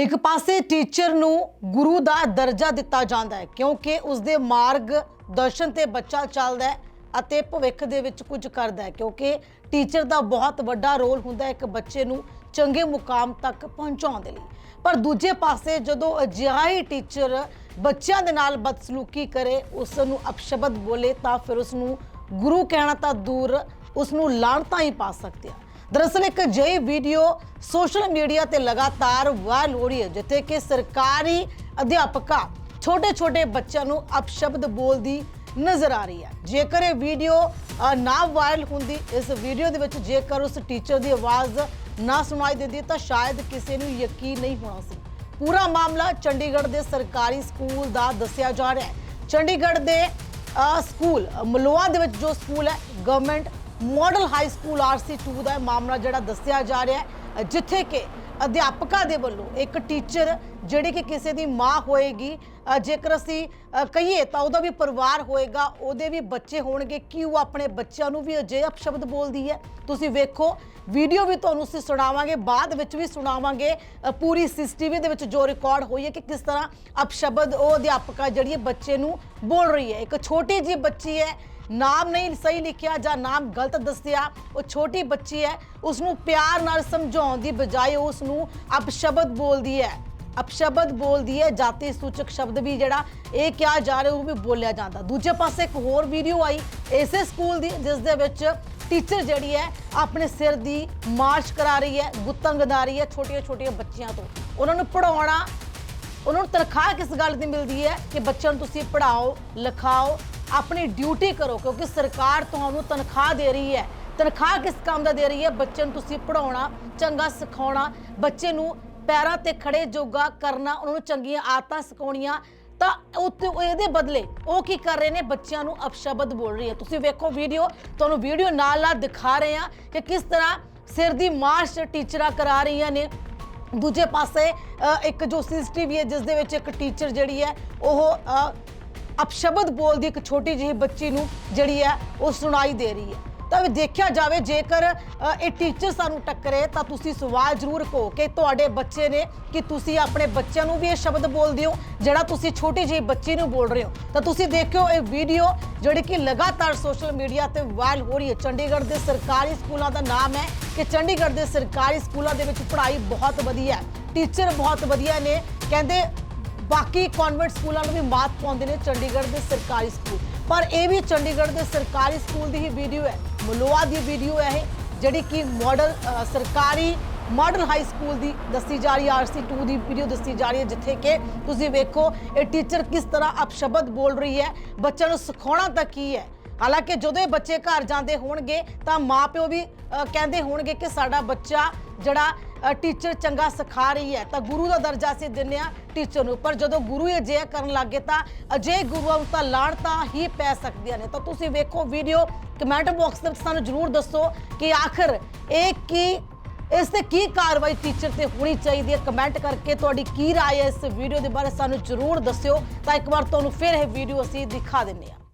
ਇੱਕ ਪਾਸੇ ਟੀਚਰ ਨੂੰ ਗੁਰੂ ਦਾ ਦਰਜਾ ਦਿੱਤਾ ਜਾਂਦਾ ਹੈ, ਕਿਉਂਕਿ ਉਸਦੇ ਮਾਰਗ ਦਰਸ਼ਨ ਤੇ ਬੱਚਾ ਚੱਲਦਾ ਹੈ ਅਤੇ ਭਵਿੱਖ ਦੇ ਵਿੱਚ ਕੁਝ ਕਰਦਾ ਹੈ, ਕਿਉਂਕਿ ਟੀਚਰ ਦਾ ਬਹੁਤ ਵੱਡਾ ਰੋਲ ਹੁੰਦਾ ਹੈ ਇੱਕ ਬੱਚੇ ਨੂੰ ਚੰਗੇ ਮੁਕਾਮ ਤੱਕ ਪਹੁੰਚਾਉਣ ਦੇ ਲਈ। ਪਰ ਦੂਜੇ ਪਾਸੇ ਜਦੋਂ ਅਜਿਹਾ ਹੀ ਟੀਚਰ ਬੱਚਿਆਂ ਦੇ ਨਾਲ ਬਦਸਲੂਕੀ ਕਰੇ ਉਸ ਨੂੰ ਅਪਸ਼ਬਦ ਬੋਲੇ ਤਾਂ ਫਿਰ ਉਸ ਨੂੰ ਗੁਰੂ ਕਹਿਣਾ ਤਾਂ ਦੂਰ ਉਸ ਨੂੰ ਲਾਣਤਾਂ ਹੀ ਪਾ ਸਕਦੇ ਆ। ਦਰਅਸਲ ਇੱਕ ਅਜਿਹੀ ਵੀਡੀਓ ਸੋਸ਼ਲ ਮੀਡੀਆ ਤੇ ਲਗਾਤਾਰ ਵਾਇਰਲ ਹੋ ਰਹੀ ਹੈ, ਜਿੱਥੇ ਕਿ ਸਰਕਾਰੀ ਅਧਿਆਪਕਾ ਛੋਟੇ-ਛੋਟੇ ਬੱਚਿਆਂ ਨੂੰ ਅਪਸ਼ਬਦ ਬੋਲਦੀ ਨਜ਼ਰ ਆ ਰਹੀ ਹੈ। ਜੇਕਰ ਇਹ ਵੀਡੀਓ ਨਾ ਵਾਇਰਲ ਹੁੰਦੀ, ਇਸ ਵੀਡੀਓ ਦੇ ਵਿੱਚ ਜੇਕਰ ਉਸ ਟੀਚਰ ਦੀ ਆਵਾਜ਼ ਨਾ ਸੁਣਾਈ ਦਿੰਦੀ, ਤਾਂ ਸ਼ਾਇਦ ਕਿਸੇ ਨੂੰ ਯਕੀਨ ਨਹੀਂ ਹੋਣਾ ਸੀ। ਪੂਰਾ ਮਾਮਲਾ ਚੰਡੀਗੜ੍ਹ ਦੇ ਸਰਕਾਰੀ ਸਕੂਲ ਦਾ ਦੱਸਿਆ ਜਾ ਰਿਹਾ ਹੈ। ਚੰਡੀਗੜ੍ਹ ਦੇ ਸਕੂਲ, ਮਲੋਆ ਦੇ ਵਿੱਚ ਜੋ ਸਕੂਲ ਹੈ government model high school RC 2 ਦਾ ਮਾਮਲਾ ਜਿਹੜਾ ਦੱਸਿਆ ਜਾ ਰਿਹਾ ਹੈ ਜਿੱਥੇ ਕਿ ਅਧਿਆਪਕਾਂ ਦੇ ਵੱਲੋਂ ਇੱਕ ਟੀਚਰ ਜਿਹੜੀ ਕਿ ਕਿਸੇ ਦੀ ਮਾਂ ਹੋਏਗੀ ਜੇਕਰ ਅਸੀਂ ਕਹੀਏ ਤਾਂ ਉਹਦਾ ਵੀ ਪਰਿਵਾਰ ਹੋਏਗਾ ਉਹਦੇ ਵੀ ਬੱਚੇ ਹੋਣਗੇ ਕਿ ਉਹ ਆਪਣੇ ਬੱਚਿਆਂ ਨੂੰ ਵੀ ਅਜਿਹੇ ਅਪਸ਼ਬਦ ਬੋਲਦੀ ਹੈ? ਤੁਸੀਂ ਵੇਖੋ ਵੀਡੀਓ ਵੀ ਤੁਹਾਨੂੰ ਅਸੀਂ ਸੁਣਾਵਾਂਗੇ ਬਾਅਦ ਵਿੱਚ ਵੀ ਸੁਣਾਵਾਂਗੇ ਅ, ਪੂਰੀ ਸੀਸੀਟੀਵੀ ਦੇ ਵਿੱਚ ਜੋ ਰਿਕਾਰਡ ਹੋਈ ਹੈ ਕਿ ਕਿਸ ਤਰ੍ਹਾਂ ਅਪਸ਼ਬਦ ਉਹ ਅਧਿਆਪਕਾ ਜਿਹੜੀ ਬੱਚੇ ਨੂੰ ਬੋਲ ਰਹੀ ਹੈ। ਇੱਕ ਛੋਟੀ ਜਿਹੀ ਬੱਚੀ ਹੈ ਨਾਮ ਨਹੀਂ ਸਹੀ ਲਿਖਿਆ ਜਾਂ ਨਾਮ ਗਲਤ ਦੱਸਿਆ, ਉਹ ਛੋਟੀ ਬੱਚੀ ਹੈ ਉਸ ਨੂੰ ਪਿਆਰ ਨਾਲ ਸਮਝਾਉਣ ਦੀ ਬਜਾਏ ਉਸ ਨੂੰ ਅਪਸ਼ਬਦ ਬੋਲਦੀ ਹੈ। ਅਪਸ਼ਬਦ ਬੋਲਦੀ ਹੈ, ਜਾਤੀ ਸੂਚਕ ਸ਼ਬਦ ਵੀ ਜਿਹੜਾ ਇਹ ਕਿਹਾ ਜਾ ਰਿਹਾ, ਉਹ ਵੀ ਬੋਲਿਆ ਜਾਂਦਾ। ਦੂਜੇ ਪਾਸੇ ਇੱਕ ਹੋਰ ਵੀਡੀਓ ਆਈ, ਇਸੇ ਸਕੂਲ ਦੀ, ਜਿਸ ਦੇ ਵਿੱਚ ਟੀਚਰ ਜਿਹੜੀ ਹੈ, ਆਪਣੇ ਸਿਰ ਦੀ ਮਾਰਸ਼ ਕਰਾ ਰਹੀ ਹੈ, ਗੁੱਤਾਂ ਗਦਾ ਰਹੀ ਹੈ ਛੋਟੀਆਂ ਛੋਟੀਆਂ ਬੱਚੀਆਂ ਤੋਂ। ਉਹਨਾਂ ਨੂੰ ਪੜਾਉਣਾ ਉਹਨਾਂ ਨੂੰ ਤਨਖਾਹ ਕਿਸ ਗੱਲ ਦੀ ਮਿਲਦੀ ਹੈ ਕਿ ਬੱਚਿਆਂ ਨੂੰ ਤੁਸੀਂ ਪੜਾਓ ਲਿਖਾਓ ਆਪਣੀ ਡਿਊਟੀ ਕਰੋ, ਕਿਉਂਕਿ ਸਰਕਾਰ ਤੁਹਾਨੂੰ ਤਨਖਾਹ ਦੇ ਰਹੀ ਹੈ। ਤਨਖਾਹ ਕਿਸ ਕੰਮ ਦਾ ਦੇ ਰਹੀ ਹੈ? ਬੱਚੇ ਨੂੰ ਤੁਸੀਂ ਪੜਾਉਣਾ ਚੰਗਾ ਸਿਖਾਉਣਾ, ਬੱਚੇ ਨੂੰ ਪੈਰਾਂ ਤੇ ਖੜੇ ਜੋਗਾ ਕਰਨਾ, ਉਹਨਾਂ ਨੂੰ ਚੰਗੀਆਂ ਆਦਤਾਂ ਸਿਖਾਉਣੀਆਂ, ਤਾਂ ਉੱਤੇ ਇਹਦੇ ਬਦਲੇ ਉਹ ਕੀ ਕਰ ਰਹੇ ਨੇ? ਬੱਚਿਆਂ ਨੂੰ ਅਪਸ਼ਬਦ ਬੋਲ ਰਹੀ ਹੈ। ਤੁਸੀਂ ਵੇਖੋ ਵੀਡੀਓ ਤੁਹਾਨੂੰ ਵੀਡੀਓ ਨਾਲ ਨਾਲ ਦਿਖਾ ਰਹੇ ਆ ਕਿ ਕਿਸ ਤਰ੍ਹਾਂ ਸਿਰ ਦੀ ਮਾਰਸ਼ ਟੀਚਰਾਂ ਕਰਾ ਰਹੀਆਂ ਨੇ। ਦੂਜੇ ਪਾਸੇ ਇੱਕ ਜੋ ਸੀਸੀਟੀਵੀ ਹੈ, ਜਿਸ ਦੇ ਵਿੱਚ ਇੱਕ ਟੀਚਰ ਜਿਹੜੀ ਹੈ, ਉਹ ਅਪਸ਼ਬਦ ਬੋਲਦੀ ਇੱਕ ਛੋਟੀ ਜਿਹੀ ਬੱਚੀ ਨੂੰ ਜਿਹੜੀ ਹੈ ਉਹ ਸੁਣਾਈ ਦੇ ਰਹੀ ਹੈ। ਤਾਂ ਦੇਖਿਆ ਜਾਵੇ, ਜੇਕਰ ਇਹ ਟੀਚਰ ਸਾਨੂੰ ਟੱਕਰੇ, ਤਾਂ ਤੁਸੀਂ ਸਵਾਲ ਜ਼ਰੂਰ ਕਹੋ ਕਿ ਤੁਹਾਡੇ ਬੱਚੇ ਨੇ ਕਿ ਤੁਸੀਂ ਆਪਣੇ ਬੱਚਿਆਂ ਨੂੰ ਵੀ ਇਹ ਸ਼ਬਦ ਬੋਲਦੇ ਹੋ, ਜਿਹੜਾ ਤੁਸੀਂ ਛੋਟੀ ਜਿਹੀ ਬੱਚੀ ਨੂੰ ਬੋਲ ਰਹੇ ਹੋ। ਤਾਂ ਤੁਸੀਂ ਦੇਖਿਓ ਇਹ ਵੀਡੀਓ ਜਿਹੜੀ ਕਿ ਲਗਾਤਾਰ ਸੋਸ਼ਲ ਮੀਡੀਆ ਤੇ ਵਾਇਰਲ ਹੋ ਰਹੀ ਹੈ। ਚੰਡੀਗੜ੍ਹ ਦੇ ਸਰਕਾਰੀ ਸਕੂਲਾਂ ਦਾ ਨਾਮ ਹੈ ਕਿ ਚੰਡੀਗੜ੍ਹ ਦੇ ਸਰਕਾਰੀ ਸਕੂਲਾਂ ਦੇ ਵਿੱਚ ਪੜ੍ਹਾਈ ਬਹੁਤ ਵਧੀਆ ਹੈ। ਟੀਚਰ ਬਹੁਤ ਵਧੀਆ ਨੇ। ਕਹਿੰਦੇ ਬਾਕੀ ਕਨਵੈਂਟ ਸਕੂਲਾਂ ਨੂੰ ਵੀ ਮਾਤ ਪਾਉਂਦੇ ਨੇ ਚੰਡੀਗੜ੍ਹ ਦੇ ਸਰਕਾਰੀ ਸਕੂਲ। ਪਰ ਇਹ ਵੀ ਚੰਡੀਗੜ੍ਹ ਦੇ ਸਰਕਾਰੀ ਸਕੂਲ ਦੀ ਹੀ ਵੀਡੀਓ ਹੈ। ਮਲੋਆ ਦੀ ਵੀਡੀਓ ਹੈ ਇਹ, ਜਿਹੜੀ ਕਿ ਮਾਡਲ ਸਰਕਾਰੀ ਮਾਡਲ ਹਾਈ ਸਕੂਲ ਦੀ ਦੱਸੀ ਜਾ ਰਹੀ ਹੈ ਆਰਸੀ 2 ਦੀ ਵੀਡੀਓ ਦੱਸੀ ਜਾ ਰਹੀ ਹੈ, ਜਿੱਥੇ ਕਿ ਤੁਸੀਂ ਵੇਖੋ ਇਹ ਟੀਚਰ ਕਿਸ ਤਰ੍ਹਾਂ ਅਪਸ਼ਬਦ ਬੋਲ ਰਹੀ ਹੈ, ਬੱਚਿਆਂ ਨੂੰ ਸਿਖਾਉਣਾ ਤਾਂ ਕੀ ਹੈ? ਹਾਲਾਂਕਿ ਜਦੋਂ ਇਹ ਬੱਚੇ ਘਰ ਜਾਂਦੇ ਹੋਣਗੇ ਤਾਂ ਮਾਪਿਓ ਵੀ ਕਹਿੰਦੇ ਹੋਣਗੇ ਕਿ ਸਾਡਾ ਬੱਚਾ ਜਿਹੜਾ ਟੀਚਰ ਚੰਗਾ ਸਿਖਾ ਰਹੀ ਹੈ ਤਾਂ ਗੁਰੂ ਦਾ ਦਰਜਾ ਅਸੀਂ ਦਿੰਦੇ ਆ ਟੀਚਰ ਨੂੰ ਪਰ ਜਦੋਂ ਗੁਰੂ ਹੀ ਅਜਿਹਾ ਕਰਨ ਲੱਗੇ ਤਾਂ ਅਜੇ ਗੁਰੂਆਂ ਨੂੰ ਤਾਂ ਲਾਣਤਾਂ ਹੀ ਪੈ ਸਕਦੀਆਂ ਨੇ ਤਾਂ ਤੁਸੀਂ ਵੇਖੋ ਵੀਡੀਓ ਕਮੈਂਟ ਬਾਕਸ ਦੇ ਵਿੱਚ ਸਾਨੂੰ ਜਰੂਰ ਦੱਸੋ ਕਿ ਆਖਰ ਇਹ ਕੀ ਇਸ ਤੇ ਕੀ ਕਾਰਵਾਈ ਟੀਚਰ ਤੇ ਹੋਣੀ ਚਾਹੀਦੀ ਹੈ ਕਮੈਂਟ ਕਰਕੇ ਤੁਹਾਡੀ ਕੀ رائے ਹੈ ਇਸ ਵੀਡੀਓ ਦੇ ਬਾਰੇ ਸਾਨੂੰ ਜਰੂਰ ਦੱਸਿਓ ਤਾਂ ਇੱਕ ਵਾਰ ਤੁਹਾਨੂੰ ਫਿਰ ਇਹ ਵੀਡੀਓ ਅਸੀਂ ਦਿਖਾ ਦਿੰਨੇ ਆ